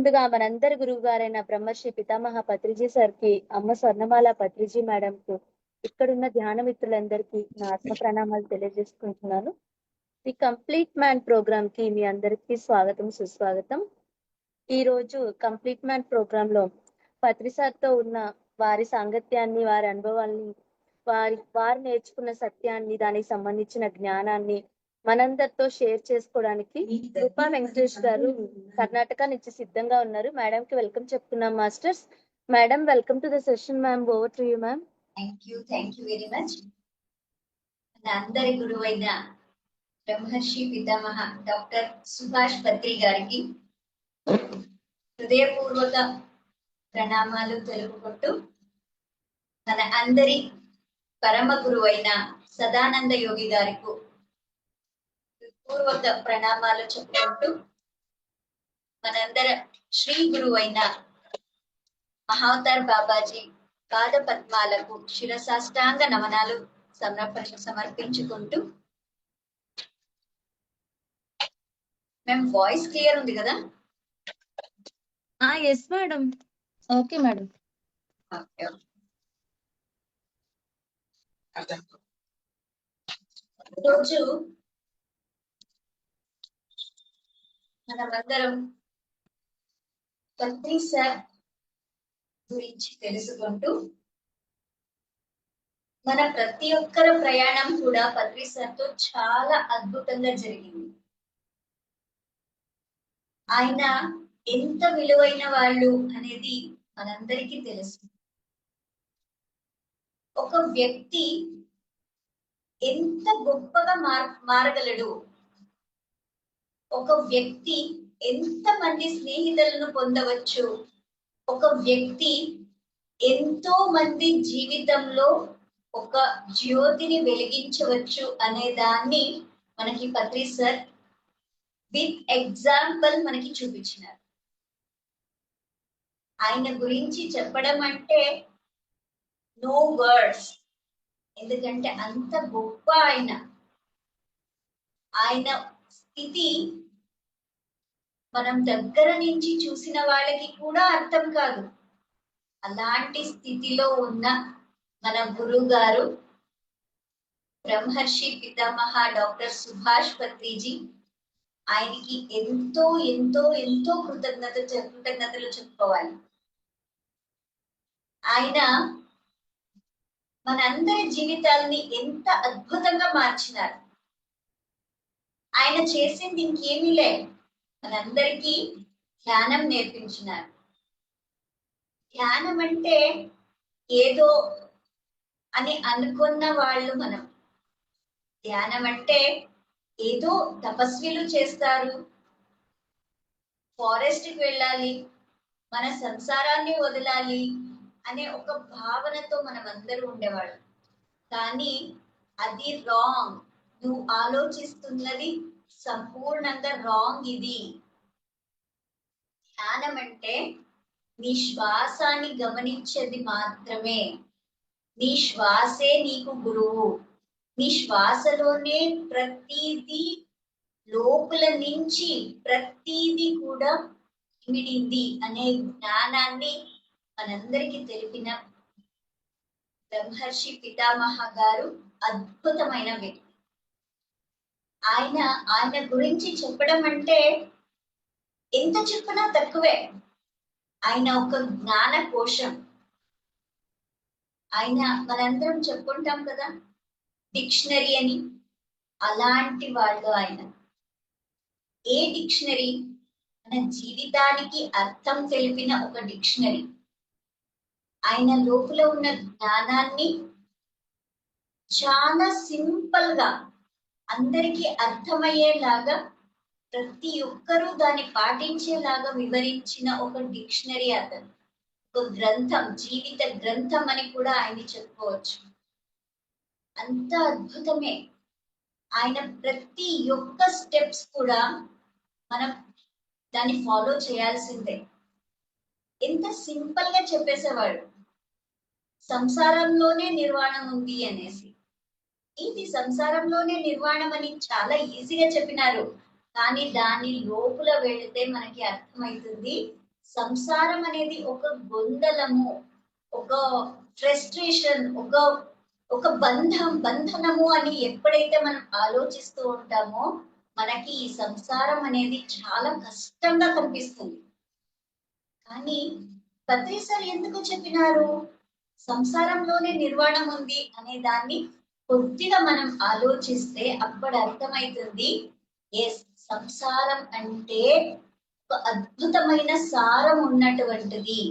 ముందుగా మనందరి గురువు గారైన బ్రహ్మశ్రీ పితామహ పత్రిజీ సార్కి అమ్మ స్వర్ణమాల పత్రిజీ మేడం కు ఇక్కడున్న ధ్యాన మిత్రులందరికీ నా ఆత్మ ప్రణామాలు తెలియజేసుకుంటున్నాను. ది కంప్లీట్ మ్యాన్ ప్రోగ్రామ్కి మీ అందరికీ స్వాగతం సుస్వాగతం. ఈ రోజు కంప్లీట్ మ్యాన్ ప్రోగ్రామ్లో పత్రిసార్తో తో ఉన్న వారి సాంగత్యాన్ని వారి అనుభవాల్ని వారి వారు నేర్చుకున్న సత్యాన్ని దానికి సంబంధించిన జ్ఞానాన్ని మనందరితో షేర్ చేసుకోవడానికి రూపా వెంకటేష్ గారు కర్ణాటక నుంచి సిద్ధంగా ఉన్నారు. మేడం కి వెల్కమ్ చెప్తున్నాం masters. Madam welcome to the session ma'am. Over to you ma'am. Thank you thank you very much అందరి గురువైన బ్రహ్మర్షి పితామహ డాక్టర్ సుభాష్ పత్రి గారికి హృదయపూర్వక ప్రణామాలు తెలుపుకుంటూ మన అందరి పరమ గురువైన సదానంద యోగి గారికి పూర్వక ప్రణామాలు చెప్పుకుంటూ మనందర శ్రీ గురువైన మహావతార్ బాబాజీ పాద పద్మాలకు శిరసాష్టాంగ నమనాలు సమర్ప సమర్పించుకుంటూ మేము వాయిస్ క్లియర్ ఉంది కదా? Yes madam okay madam okay. రోజు మనమందరం పత్రి సార్ గురించి తెలుసుకుంటూ మన ప్రతి ఒక్కరి ప్రయాణం కూడా పత్రి సార్తో చాలా అద్భుతంగా జరిగింది. ఆయన ఎంత విలువైన వాళ్ళు అనేది మనందరికీ తెలుసు. ఒక వ్యక్తి ఎంత గొప్పగా మార్ మారగలడు ఒక వ్యక్తి ఎంత మంది స్నేహితులను పొందవచ్చు? ఒక వ్యక్తి ఎంతో మంది జీవితంలో ఒక జ్యోతిని వెలిగించవచ్చు అనే దాన్ని మనకి పత్రి సార్ విత్ ఎగ్జాంపుల్ మనకి చూపించినారు. ఆయన గురించి చెప్పడం అంటే నో వర్డ్స్. ఎందుకంటే అంత గొప్ప ఆయన. ఆయన స్థితి మనం దగ్గర నుంచి చూసిన వాళ్ళకి కూడా అర్థం కాదు. అలాంటి స్థితిలో ఉన్న మన గురువు గారు బ్రహ్మర్షి పితామహ డాక్టర్ సుభాష్ పత్రిజీ ఆయనకి ఎంతో ఎంతో ఎంతో కృతజ్ఞత కృతజ్ఞతలు చెప్పుకోవాలి. ఆయన మనందరి జీవితాల్ని ఎంత అద్భుతంగా మార్చినారు. ఆయన చేసింది ఇంకేమీ లే మనందరికీ ధ్యానం నేర్పించినారు. ధ్యానం అంటే ఏదో అని అనుకున్న వాళ్ళు మనం. ధ్యానం అంటే ఏదో తపస్విలు చేస్తారు. ఫారెస్ట్కి వెళ్ళాలి మన సంసారాన్ని వదలాలి అనే ఒక భావనతో మనం అందరూ ఉండేవాళ్ళు. కానీ అది రాంగ్. నువ్వు ఆలోచిస్తున్నది సంపూర్ణంగా రాంగ్ ఇది. ధ్యానం అంటే నీ శ్వాసాన్ని గమనించేది మాత్రమే. నీ శ్వాసే నీకు గురువు. నీ శ్వాసలోనే ప్రతిదీ లోపల నుంచి ప్రతీది కూడా ఇమిడింది అనే జ్ఞానాన్ని మనందరికీ తెలిపిన బ్రహ్మర్షి పితామహ గారు అద్భుతమైన వ్యక్తి. ఆయన ఆయన గురించి చెప్పడం అంటే ఎంత చెప్పినా తక్కువే. ఆయన ఒక జ్ఞాన కోశం. ఆయన మనందరం చెప్పుకుంటాం కదా డిక్షనరీ అని. అలాంటి వాళ్ళు ఆయన. ఏ డిక్షనరీ? మన జీవితానికి అర్థం తెలిపిన ఒక డిక్షనరీ. ఆయన లోపల ఉన్న జ్ఞానాన్ని చాలా సింపుల్గా అందరికీ అర్థమయ్యేలాగా ప్రతి ఒక్కరూ దాన్ని పాటించేలాగా వివరించిన ఒక డిక్షనరీ అతను. ఒక గ్రంథం జీవిత గ్రంథం అని కూడా ఆయన చెప్పుకోవచ్చు. అంత అద్భుతమే. ఆయన ప్రతి ఒక్క స్టెప్స్ కూడా మనం దాన్ని ఫాలో చేయాల్సిందే. ఎంత సింపుల్గా చెప్పేసేవాడు. సంసారంలోనే నిర్వాణం ఉంది అనేసి. ఇది సంసారంలోనే నిర్వాణం అని చాలా ఈజీగా చెప్పినారు. కానీ దాని లోపల వెళితే మనకి అర్థమవుతుంది సంసారం అనేది ఒక గొందలము ఒక ఫ్రస్ట్రేషన్ ఒక ఒక బంధం బంధనము అని ఎప్పుడైతే మనం ఆలోచిస్తూ ఉంటామో మనకి ఈ సంసారం అనేది చాలా కష్టంగా కనిపిస్తుంది. కానీ పత్రిసారి ఎందుకు చెప్పినారు? సంసారంలోనే నిర్వాణం ఉంది అనే దాన్ని కొద్దిగా మనం ఆలోచిస్తే అప్పుడు అర్థమవుతుంది ఎస్ సంసారం అంటే ఒక అద్భుతమైన సారం ఉన్నటువంటిది.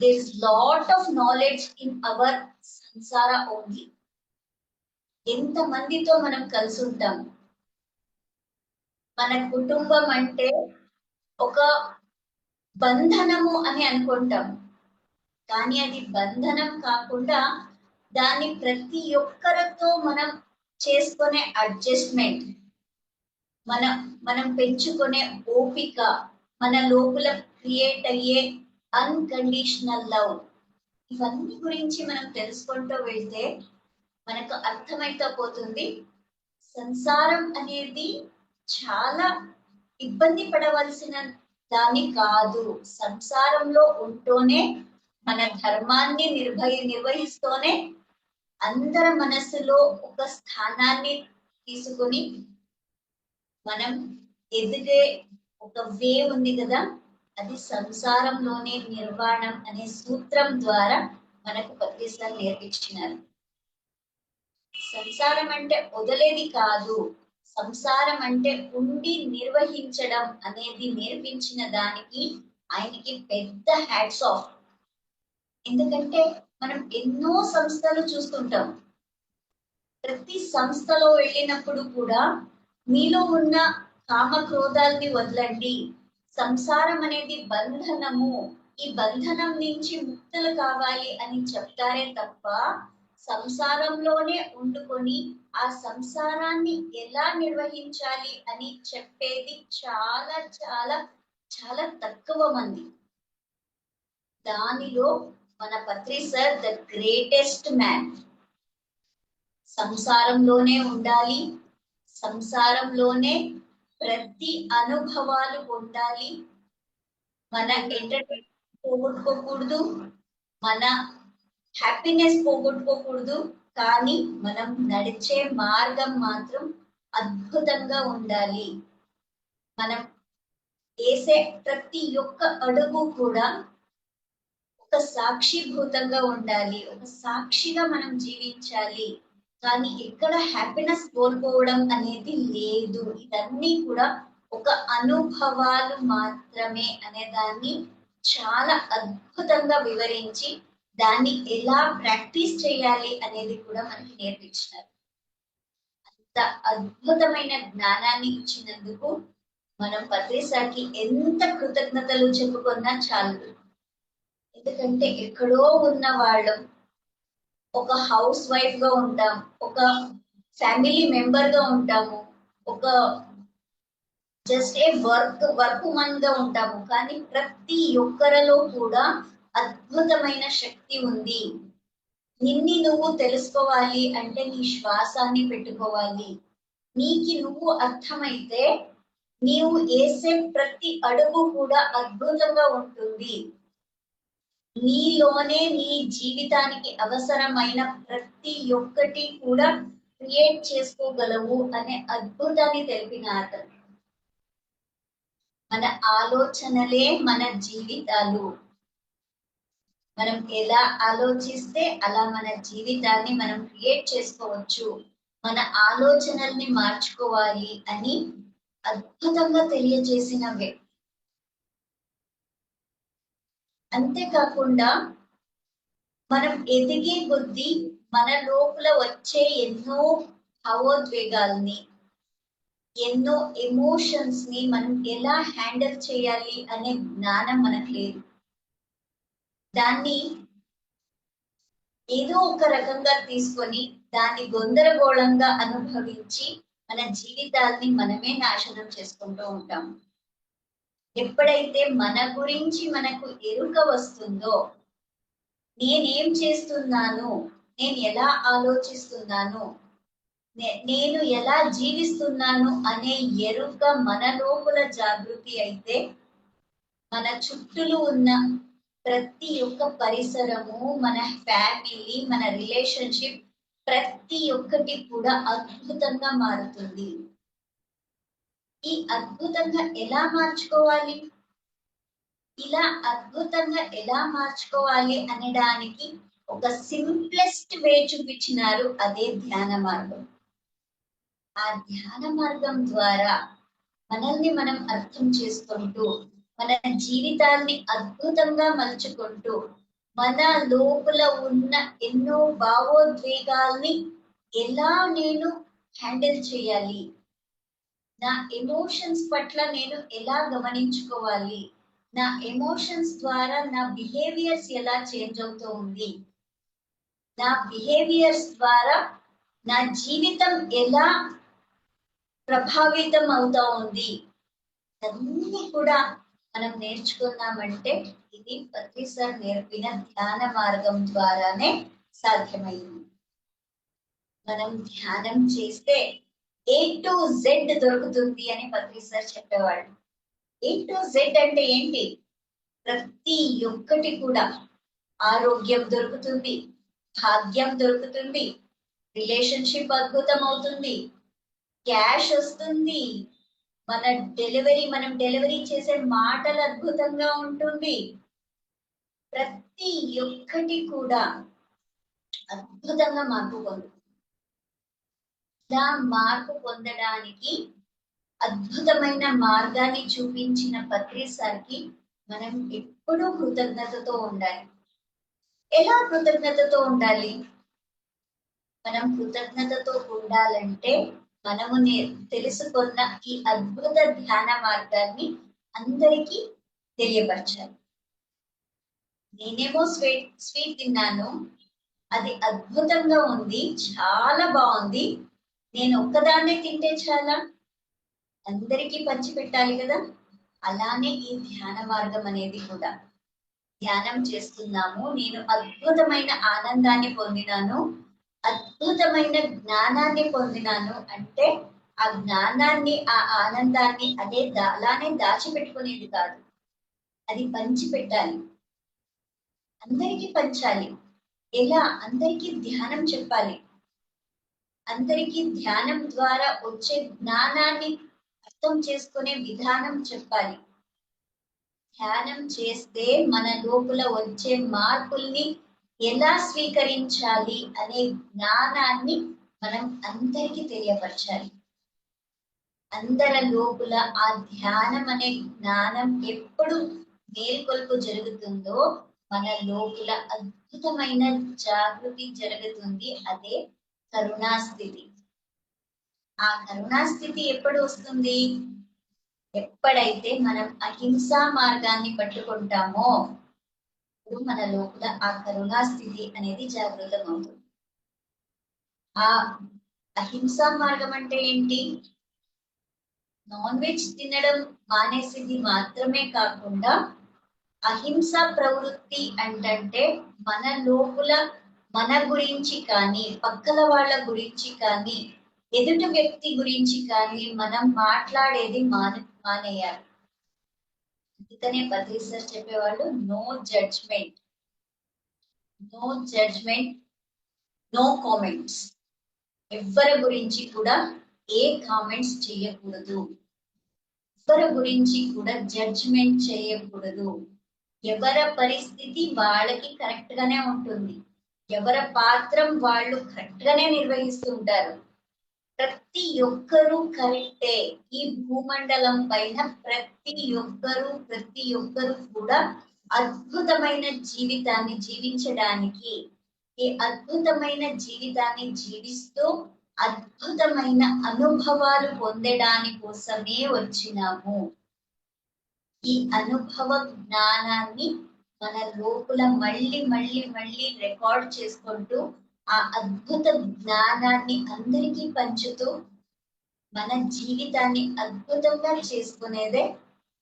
There is lot of knowledge in our సంసార ఓన్లీ ఎంత మందితో మనం కలిసి ఉంటాం? మన కుటుంబం అంటే ఒక బంధనము అని అనుకుంటాం. కానీ అది బంధనం కాకుండా దాన్ని ప్రతి ఒక్కరితో మనం చేసుకునే అడ్జస్ట్మెంట్ మన మనం పెంచుకునే ఓపిక మన లోపల క్రియేట్ అయ్యే అన్కండిషనల్ లవ్ ఇవన్నీ గురించి మనం తెలుసుకుంటూ వెళ్తే మనకు అర్థమైతే పోతుంది సంసారం అనేది చాలా ఇబ్బంది పడవలసిన దాన్ని కాదు. సంసారంలో ఉంటూనే మన ధర్మాన్ని నిర్వహి నిర్వహిస్తూనే అందరి మనసులో ఒక స్థానాన్ని తీసుకొని మనం ఎదిగే ఒక వే ఉంది కదా అది సంసారంలోనే నిర్వాణం అనే సూత్రం ద్వారా మనకు పత్రిసాలు నేర్పించినారు. సంసారం అంటే వదిలేది కాదు సంసారం అంటే ఉండి నిర్వహించడం అనేది నేర్పించిన దానికి ఆయనకి పెద్ద హ్యాట్స్ ఆఫ్ ఎందుకంటే మనం ఎన్నో సంస్థలు చూస్తుంటాం. ప్రతి సంస్థలో వెళ్ళినప్పుడు కూడా మీలో ఉన్న కామ క్రోధాల్ని వదలండి. సంసారం అనేది బంధనము. ఈ బంధనం నుంచి ముక్తులు కావాలి అని చెప్తారే తప్ప సంసారంలోనే ఉండుకొని ఆ సంసారాన్ని ఎలా నిర్వహించాలి అని చెప్పేది చాలా చాలా చాలా తక్కువ మంది. దానిలో మన Patri sir the greatest man. సంసారంలోనే ఉండాలి సంసారంలోనే ప్రతి అనుభవాలు ఉండాలి మన ఎంటర్టైన్మెంట్ పోగొట్టుకోకూడదు మన హ్యాపీనెస్ పోగొట్టుకోకూడదు కానీ మనం నడిచే మార్గం మాత్రం అద్భుతంగా ఉండాలి. మనం వేసే ప్రతి ఒక్క అడుగు కూడా ఒక సాక్షిభూతంగా ఉండాలి ఒక సాక్షిగా మనం జీవించాలి. కానీ ఎక్కడ హ్యాపీనెస్ కోల్పోవడం అనేది లేదు. ఇవన్నీ కూడా ఒక అనుభవాలు మాత్రమే అనే దాన్ని చాలా అద్భుతంగా వివరించి దాన్ని ఎలా ప్రాక్టీస్ చేయాలి అనేది కూడా మనకి నేర్పించినారు. అంత అద్భుతమైన జ్ఞానాన్ని ఇచ్చినందుకు మనం పత్రిసాకి ఎంత కృతజ్ఞతలు చెప్పుకున్నా చాలు. ఎందుకంటే ఎక్కడో ఉన్న వాళ్ళం. ఒక హౌస్ వైఫ్గా ఉంటాం. ఒక ఫ్యామిలీ మెంబర్గా ఉంటాము. ఒక జస్ట్ ఏ వర్క్ వర్క్ మన్గా ఉంటాము. కానీ ప్రతి ఒక్కరిలో కూడా అద్భుతమైన శక్తి ఉంది. నిన్ని నువ్వు తెలుసుకోవాలి అంటే నీ శ్వాసాన్ని పెట్టుకోవాలి. నీకి నువ్వు అర్థమైతే నీవు వేసే ప్రతి అడుగు కూడా అద్భుతంగా ఉంటుంది. నీలోనే నీ జీవితానికి అవసరమైన ప్రతి ఒక్కటి కూడా క్రియేట్ చేసుకోగలవు అనే అద్భుతాన్ని తెలిపిన అతను మన ఆలోచనలే మన జీవితాలు. మనం ఎలా ఆలోచిస్తే అలా మన జీవితాన్ని మనం క్రియేట్ చేసుకోవచ్చు. మన ఆలోచనల్ని మార్చుకోవాలి అని అద్భుతంగా తెలియజేసిన వ్యక్తి అంతేకాకుండా మనం ఎదిగే కొద్దీ మన లోపల వచ్చే ఎన్నో భావోద్వేగాల్ని ఎన్నో ఎమోషన్స్ని మనం ఎలా హ్యాండిల్ చేయాలి అనే జ్ఞానం మనకు లేదు. దాన్ని ఏదో ఒక రకంగా తీసుకొని దాన్ని గొందరగోళంగా అనుభవించి మన జీవితాల్ని మనమే నాశనం చేసుకుంటూ ఉంటాం ఎప్పుడైతే మన గురించి మనకు ఎరుక వస్తుందో నేనేం చేస్తున్నాను? నేను ఎలా ఆలోచిస్తున్నాను? నేను ఎలా జీవిస్తున్నాను అనే ఎరుక మన లోపల జాగృతి అయితే మన చుట్టూలు ఉన్న ప్రతి ఒక్క పరిసరము మన ఫ్యామిలీ మన రిలేషన్షిప్ ప్రతి ఒక్కటి కూడా అద్భుతంగా మారుతుంది. ఈ అద్భుతంగా ఎలా మార్చుకోవాలి? ఇలా అద్భుతంగా ఎలా మార్చుకోవాలి అనడానికి ఒక సింప్లెస్ట్ వే చూపించినారు అదే ధ్యాన మార్గం. ఆ ధ్యాన మార్గం ద్వారా మనల్ని మనం అర్థం చేసుకుంటూ మన జీవితాన్ని అద్భుతంగా మలుచుకుంటూ మన లోపల ఉన్న ఎన్నో భావోద్వేగాల్ని ఎలా నేను హ్యాండిల్ చేయాలి? నా ఎమోషన్స్ పట్ల నేను ఎలా గమనించుకోవాలి? నా ఎమోషన్స్ ద్వారా నా బిహేవియర్స్ ఎలా చేంజ్ అవుతూ ఉంది? నా బిహేవియర్స్ ద్వారా నా జీవితం ఎలా ప్రభావితం అవుతా ఉంది? అన్ని కూడా మనం నేర్చుకున్నామంటే ఇది ప్రతిసారి నేర్పిన ధ్యాన మార్గం ద్వారానే సాధ్యమైంది. మనం ధ్యానం చేస్తే ఏ టు జెడ్ దొరుకుతుంది అని పత్రి సార్ చెప్పేవాళ్ళు. ఏ టు జెడ్ అంటే ఏంటి? ప్రతి ఒక్కటి కూడా ఆరోగ్యం దొరుకుతుంది భాగ్యం దొరుకుతుంది రిలేషన్షిప్ అద్భుతం అవుతుంది క్యాష్ వస్తుంది మన డెలివరీ మనం డెలివరీ చేసే మాటలు అద్భుతంగా ఉంటుంది. ప్రతి ఒక్కటి కూడా అద్భుతంగా మార్పు పొందుతుంది. మార్పు పొందడానికి అద్భుతమైన మార్గాన్ని చూపించిన పత్రిసార్కి మనం ఎప్పుడూ కృతజ్ఞతతో ఉండాలి. ఎలా కృతజ్ఞతతో ఉండాలి? మనం కృతజ్ఞతతో ఉండాలంటే మనము నే- తెలుసుకున్న ఈ అద్భుత ధ్యాన మార్గాన్ని అందరికీ తెలియపరచాలి. నేనేమో స్వీట్ స్వీట్ తిన్నాను అది అద్భుతంగా ఉంది చాలా బాగుంది నేను ఒక్కదాన్నే తింటే చాలా? అందరికీ పంచి పెట్టాలి కదా? అలానే ఈ ధ్యాన మార్గం అనేది కూడా. ధ్యానం చేస్తున్నాము. నేను అద్భుతమైన ఆనందాన్ని పొందినాను. అద్భుతమైన జ్ఞానాన్ని పొందినాను. అంటే ఆ జ్ఞానాన్ని ఆ ఆనందాన్ని అదే దా- అలానే దాచిపెట్టుకునేది కాదు. అది పంచి పెట్టాలి. అందరికీ పంచాలి. ఎలా? అందరికీ ధ్యానం చెప్పాలి. అందరికీ ధ్యానం ద్వారా వచ్చే జ్ఞానాన్ని అర్థం చేసుకునే విధానం చెప్పాలి. ధ్యానం చేస్తే మన లోపల వచ్చే మార్పుల్ని ఎలా స్వీకరించాలి అనే జ్ఞానాన్ని మనం అందరికీ తెలియపరచాలి. అందరి లోపల ఆ ధ్యానం అనే జ్ఞానం ఎప్పుడు మేల్కొల్పు జరుగుతుందో మన లోపల అద్భుతమైన జాగృతి జరుగుతుంది. అదే కరుణాస్థితి. ఆ కరుణా స్థితి ఎప్పుడు వస్తుంది? ఎప్పుడైతే మనం అహింసా మార్గాన్ని పట్టుకుంటామో ఇప్పుడు మన లోపల ఆ కరుణా స్థితి అనేది జాగృతం అవుతుంది ఆ అహింసా మార్గం అంటే ఏంటి? నాన్ వెజ్ తినడం మానేసింది మాత్రమే కాకుండా అహింస ప్రవృత్తి అంటే మన లోపల మన గురించి కానీ పక్కల వాళ్ళ గురించి కానీ ఎదుటి వ్యక్తి గురించి కానీ మనం మాట్లాడేది మానే మానేయాలి. అందుకనే బద్రీ సార్ చెప్పేవాళ్ళు no judgement no judgement no comments ఎవ్వరి గురించి కూడా ఏ కామెంట్స్ చేయకూడదు. ఎవరి గురించి కూడా జడ్జ్మెంట్ చేయకూడదు. ఎవరి పరిస్థితి వాళ్ళకి కరెక్ట్ గానే ఉంటుంది. ఎవరి పాత్రం వాళ్ళు కరెక్ట్ గానే నిర్వహిస్తుంటారు ప్రతి ఒక్కరూ కరెక్టే. ఈ భూమండలం పైన ప్రతి ఒక్కరూ ప్రతి ఒక్కరూ కూడా అద్భుతమైన జీవితాన్ని జీవించడానికి ఈ అద్భుతమైన జీవితాన్ని జీవిస్తూ అద్భుతమైన అనుభవాలు పొందడాని కోసమే వచ్చినాము. ఈ అనుభవ జ్ఞానాన్ని మన లోపల మళ్ళీ మళ్ళీ మళ్ళీ రికార్డ్ చేసుకుంటూ ఆ అద్భుత జ్ఞానాన్ని అందరికీ పంచుతూ మన జీవితాన్ని అద్భుతంగా చేసుకునేదే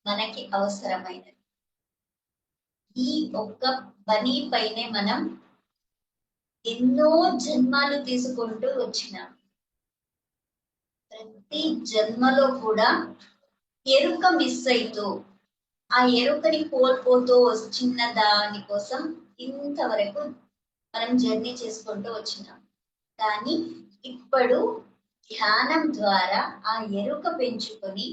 మనకి అవసరమైనది. ఈ ఒక్క పని పైనే మనం ఎన్నో జన్మాలు తీసుకుంటూ వచ్చినాం. ప్రతి జన్మలో కూడా ఎరుక మిస్ అవుతూ ఆ ఎరుకని కోల్పోతూ వచ్చిన దాని కోసం ఇంతవరకు మనం జర్నీ చేసుకుంటూ వచ్చినాం. కానీ ఇప్పుడు ధ్యానం ద్వారా ఆ ఎరుక పెంచుకొని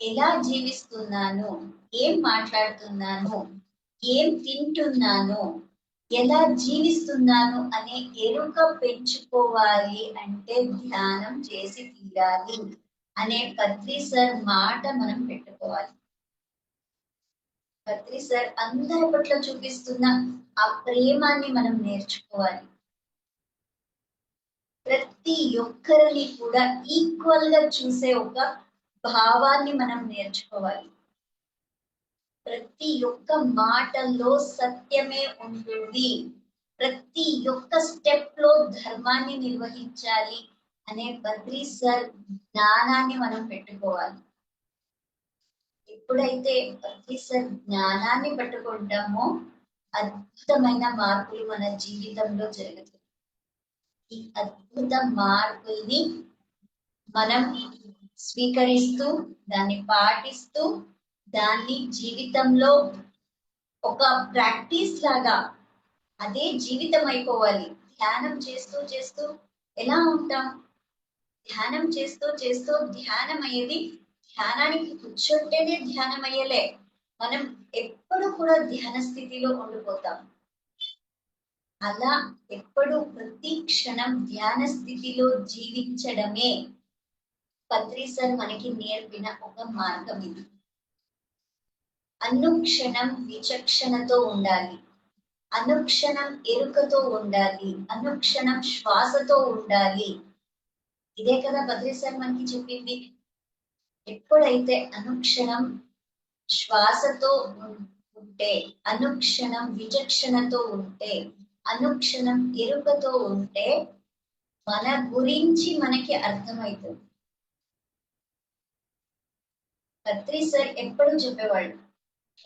ఎలా జీవిస్తున్నాను? ఏం మాట్లాడుతున్నాను? ఏం తింటున్నాను? ఎలా జీవిస్తున్నాను అనే ఎరుక పెంచుకోవాలి అంటే ధ్యానం చేసి తీరాలి అనే పత్రి సార్ మాట మనం పెట్టుకోవాలి. పత్రి సార్ అందరి పట్ల చూపిస్తున్న ఆ ప్రేమాన్ని మనం నేర్చుకోవాలి. ప్రతి ఒక్కరిని కూడా ఈక్వల్గా చూసే ఒక భావాన్ని మనం నేర్చుకోవాలి. ప్రతి ఒక్క మాటల్లో సత్యమే ఉంటుంది. ప్రతి ఒక్క స్టెప్లో ధర్మాన్ని నిర్వహించాలి అనే బద్రీ సార్ జ్ఞానాన్ని మనం పెట్టుకోవాలి. ఎప్పుడైతే ప్రతిసారి జ్ఞానాన్ని పట్టుకుంటామో అద్భుతమైన మార్పులు మన జీవితంలో జరుగుతుంది ఈ అద్భుత మార్పుల్ని మనం స్వీకరిస్తూ దాన్ని పాటిస్తూ దాన్ని జీవితంలో ఒక ప్రాక్టీస్ లాగా అదే జీవితం అయిపోవాలి. ధ్యానం చేస్తూ చేస్తూ ఎలా ఉంటాం? ధ్యానం చేస్తూ చేస్తూ ధ్యానం అయ్యేది ధ్యానానికి కూర్చుంటేనే ధ్యానం అయ్యలే మనం ఎప్పుడు కూడా ధ్యాన స్థితిలో ఉండిపోతాం. అలా ఎప్పుడు ప్రతి క్షణం ధ్యాన స్థితిలో జీవించడమే పత్రిసర్ మనకి నేర్పిన ఒక మార్గం ఇది. అనుక్షణం విచక్షణతో ఉండాలి. అనుక్షణం ఎరుకతో ఉండాలి. అనుక్షణం శ్వాసతో ఉండాలి. ఇదే కదా పత్రిసర్ మనకి చెప్పింది. ఎప్పుడైతే అనుక్షణం శ్వాసతో ఉంటే అనుక్షణం విచక్షణతో ఉంటే అనుక్షణం ఎరుకతో ఉంటే మన గురించి మనకి అర్థమవుతుంది పత్రి సార్ ఎప్పుడు చెప్పేవాళ్ళు?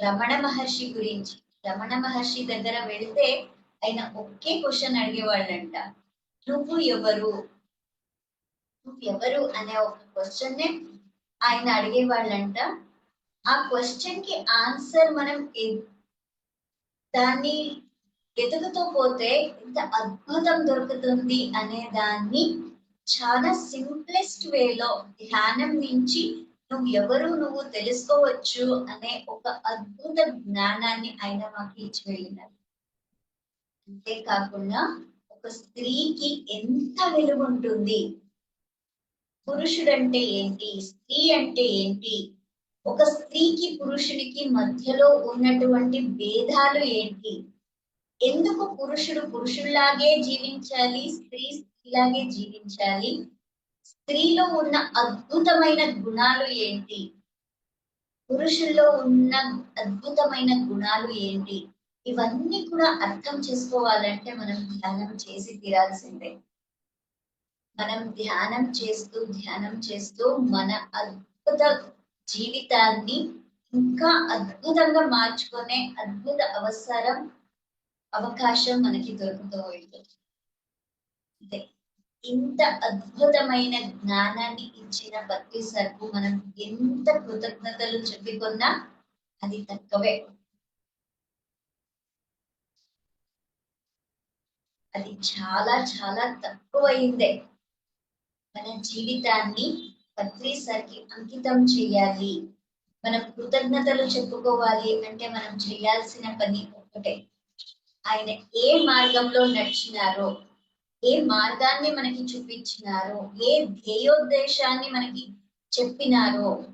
రమణ మహర్షి గురించి. రమణ మహర్షి దగ్గర వెళితే ఆయన ఒకే క్వశ్చన్ అడిగేవాళ్ళంట. నువ్వు ఎవరు? నువ్వు ఎవరు? అనే ఒక క్వశ్చన్ ఆయన అడిగేవాళ్ళంట ఆ క్వశ్చన్కి ఆన్సర్ మనం దాన్ని వెతుకుతూ పోతే ఇంత అద్భుతం దొరుకుతుంది అనే దాన్ని చాలా సింప్లెస్ట్ వేలో ధ్యానం నుంచి నువ్వు ఎవరు? నువ్వు తెలుసుకోవచ్చు అనే ఒక అద్భుత జ్ఞానాన్ని ఆయన మాకు ఇచ్చి వెళ్ళినారు. అంతేకాకుండా ఒక స్త్రీకి ఎంత వెలుగు ఉంటుంది పురుషుడంటే ఏంటి? స్త్రీ అంటే ఏంటి? ఒక స్త్రీకి పురుషునికి మధ్యలో ఉన్నటువంటి భేదాలు ఏంటి? ఎందుకు పురుషుడు పురుషుల్లాగే జీవించాలి? స్త్రీ స్త్రీలాగే జీవించాలి? స్త్రీలో ఉన్న అద్భుతమైన గుణాలు ఏంటి? పురుషుల్లో ఉన్న అద్భుతమైన గుణాలు ఏంటి? ఇవన్నీ కూడా అర్థం చేసుకోవాలంటే మనం ధ్యానం చేసి తీరాల్సిందే. మనం ధ్యానం చేస్తూ ధ్యానం చేస్తూ మన అద్భుత జీవితాన్ని ఇంకా అద్భుతంగా మార్చుకునే అద్భుత అవసరం అవకాశం మనకి దొరుకుతూ ఉంటుంది. అంతే. ఇంత అద్భుతమైన జ్ఞానాన్ని ఇచ్చిన భక్తి సరుకు మనం ఎంత కృతజ్ఞతలు చెప్పుకున్నా అది తక్కువే. అది చాలా చాలా తక్కువైందే. మన జీవితాన్ని పత్రిసారికి అంకితం చేయాలి. మనం కృతజ్ఞతలు చెప్పుకోవాలి అంటే మనం చేయాల్సిన పని ఒక్కటే. ఆయన ఏ మార్గంలో నడిచినారో ఏ మార్గాన్ని మనకి చూపించినారో ఏ ధ్యేయోద్దేశాన్ని మనకి చెప్పినారో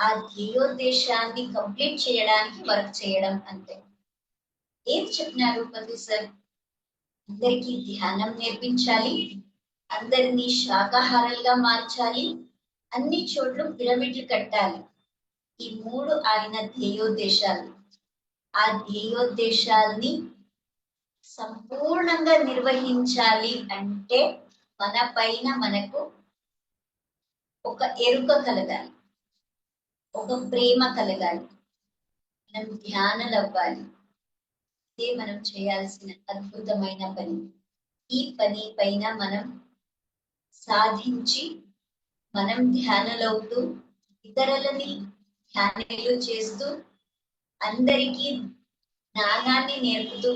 ఆ ధ్యేయోద్దేశాన్ని కంప్లీట్ చేయడానికి వర్క్ చేయడం అంతే. ఏం చెప్పినారు పతి సార్? అందరికీ ధ్యానం నేర్పించాలి. అందరినీ శాకాహారాలుగా మార్చాలి. అన్ని చోట్ల పిరమిడ్లు కట్టాలి. ఈ మూడు ఆయన ధ్యేయోద్దేశాలు. ఆ ధ్యేయోద్దేశాల్ని సంపూర్ణంగా నిర్వహించాలి అంటే మన పైన మనకు ఒక ఎరుక కలగాలి. ఒక ప్రేమ కలగాలి. మనం ధ్యానలు అవ్వాలి ఇదే మనం చేయాల్సిన అద్భుతమైన పని. ఈ పని పైన మనం సాధించి మనం ధ్యానలవుతూ ఇతరులని ధ్యానులు చేస్తూ అందరికీ జ్ఞానాన్ని నేర్పుతూ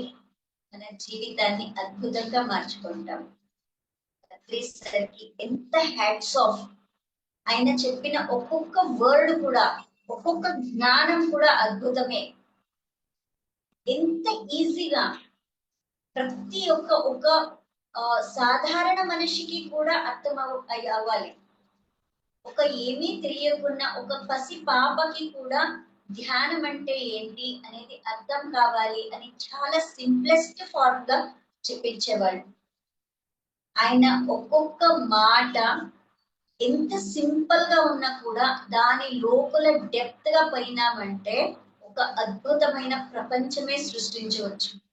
మన జీవితాన్ని అద్భుతంగా మార్చుకుంటాం. సార్కి ఎంత హ్యాట్స్ ఆఫ్ ఆయన చెప్పిన ఒక్కొక్క వర్డ్ కూడా ఒక్కొక్క జ్ఞానం కూడా అద్భుతమే. ఎంత ఈజీగా ప్రతి ఒక్క ఒక సాధారణ మనిషికి కూడా అర్థం అవ్వాలి. ఒక ఏమీ తెలియకున్న ఒక పసి పాపకి కూడా ధ్యానం అంటే ఏంటి అనేది అర్థం కావాలి అని చాలా సింప్లెస్ట్ ఫార్మ్గా చెప్పించేవాళ్ళు. ఆయన ఒక్కొక్క మాట ఎంత సింపుల్గా ఉన్నా కూడా దాని లోపల డెప్త్గా పోయినామంటే ఒక అద్భుతమైన ప్రపంచమే సృష్టించవచ్చు.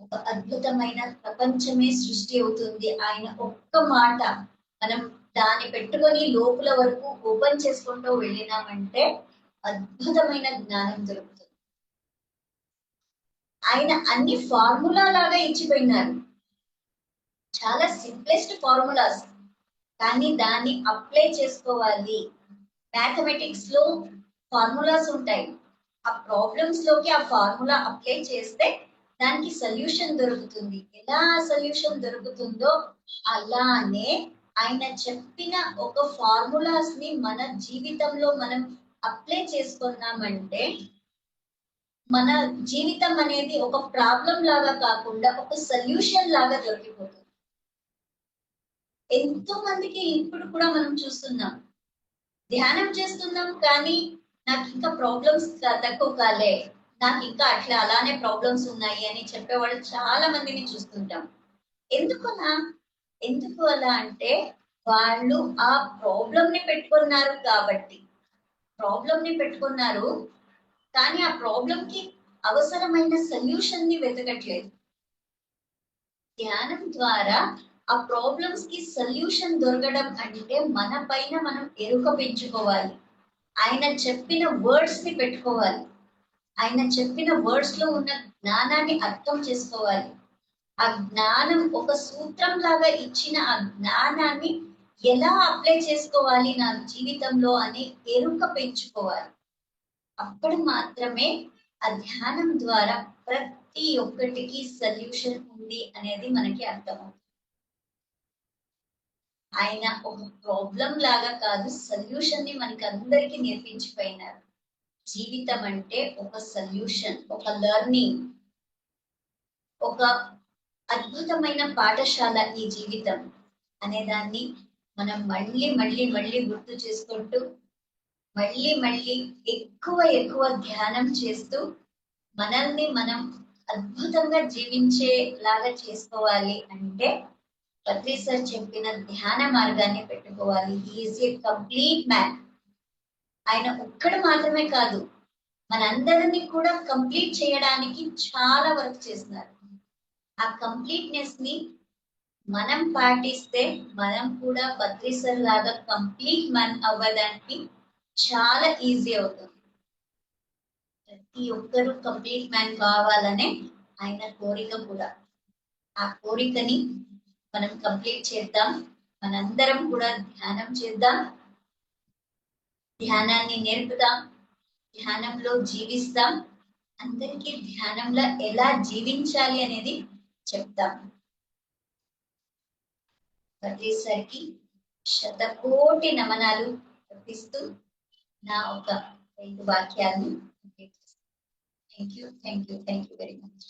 ఒక అద్భుతమైన ప్రపంచమే సృష్టి అవుతుంది. ఆయన ఒక్క మాట మనం దాన్ని పెట్టుకొని లోపల వరకు ఓపెన్ చేసుకుంటూ వెళ్ళినామంటే అద్భుతమైన జ్ఞానం దొరుకుతుంది. ఆయన అన్ని ఫార్ములా లాగా ఇచ్చిపోయినారు చాలా సింప్లెస్ట్ ఫార్ములాస్ కానీ దాన్ని అప్లై చేసుకోవాలి. మ్యాథమెటిక్స్లో ఫార్ములాస్ ఉంటాయి. ఆ ప్రాబ్లమ్స్లోకి ఆ ఫార్ములా అప్లై చేస్తే దానికి సొల్యూషన్ దొరుకుతుంది. ఎలా సొల్యూషన్ దొరుకుతుందో అలానే ఆయన చెప్పిన ఒక ఫార్ములాస్ని మన జీవితంలో మనం అప్లై చేసుకున్నామంటే మన జీవితం అనేది ఒక ప్రాబ్లం లాగా కాకుండా ఒక సొల్యూషన్ లాగా దొరికిపోతుంది. ఎంతో మందికి ఇప్పుడు కూడా మనం చూస్తున్నాం. ధ్యానం చేస్తున్నాం కానీ నాకు ఇంకా ప్రాబ్లమ్స్ తక్కువ కాలే నాకు ఇంకా అట్లా అలానే ప్రాబ్లమ్స్ ఉన్నాయి అని చెప్పేవాళ్ళు చాలా మందిని చూస్తుంటాం. ఎందుకు అలా? ఎందుకు అలా అంటే వాళ్ళు ఆ ప్రాబ్లం ని పెట్టుకున్నారు కాబట్టి. ప్రాబ్లం ని పెట్టుకున్నారు కానీ ఆ ప్రాబ్లం కి అవసరమైన సొల్యూషన్ని వెతకట్లేదు. ధ్యానం ద్వారా ఆ ప్రాబ్లమ్స్కి సొల్యూషన్ దొరకడం అంటే మన పైన మనం ఎరుక పెంచుకోవాలి. ఆయన చెప్పిన వర్డ్స్ని పెట్టుకోవాలి. ఆయన చెప్పిన వర్డ్స్లో ఉన్న జ్ఞానాన్ని అర్థం చేసుకోవాలి. ఆ జ్ఞానం ఒక సూత్రం లాగా ఇచ్చిన ఆ జ్ఞానాన్ని ఎలా అప్లై చేసుకోవాలి నా జీవితంలో అని ఎరుక పెంచుకోవాలి. అప్పుడు మాత్రమే ఆ ధ్యానం ద్వారా ప్రతి ఒక్కటికి సొల్యూషన్ ఉంది అనేది మనకి అర్థమవుతుంది. ఆయన ఒక ప్రాబ్లం లాగా కాదు సొల్యూషన్ని మనకి అందరికీ నేర్పించిపోయినారు. జీవితం అంటే ఒక సొల్యూషన్ ఒక లెర్నింగ్ ఒక అద్భుతమైన పాఠశాల ఈ జీవితం అనేదాన్ని మనం మళ్ళీ మళ్ళీ మళ్ళీ గుర్తు చేసుకుంటూ మళ్ళీ మళ్ళీ ఎక్కువ ఎక్కువ ధ్యానం చేస్తూ మనల్ని మనం అద్భుతంగా జీవించేలాగా చేసుకోవాలి అంటే పత్రి సార్ చెప్పిన ధ్యాన మార్గాన్ని పెట్టుకోవాలి. హీఈస్ ఏ కంప్లీట్ మ్యాన్ ఆయన ఒక్కడు మాత్రమే కాదు మనందరినీ కూడా కంప్లీట్ చేయడానికి చాలా వర్క్ చేస్తున్నారు. ఆ కంప్లీట్నెస్ని మనం పాటిస్తే మనం కూడా పత్రి లాగా కంప్లీట్ మ్యాన్ అవ్వడానికి చాలా ఈజీ అవుతుంది. ప్రతి ఒక్కరూ కంప్లీట్ మ్యాన్ కావాలనే ఆయన కోరిక కూడా. ఆ కోరికని మనం కంప్లీట్ చేద్దాం. మనందరం కూడా ధ్యానం చేద్దాం. ధ్యానాన్ని నేర్పుదాం. ధ్యానంలో జీవిస్తాం. అందరికీ ధ్యానంలో ఎలా జీవించాలి అనేది చెప్తాం. ప్రతిసారికి శతకోటి నమనాలు అర్పిస్తూ నా ఒక రెండు వాక్యాలను thank you thank you thank you very much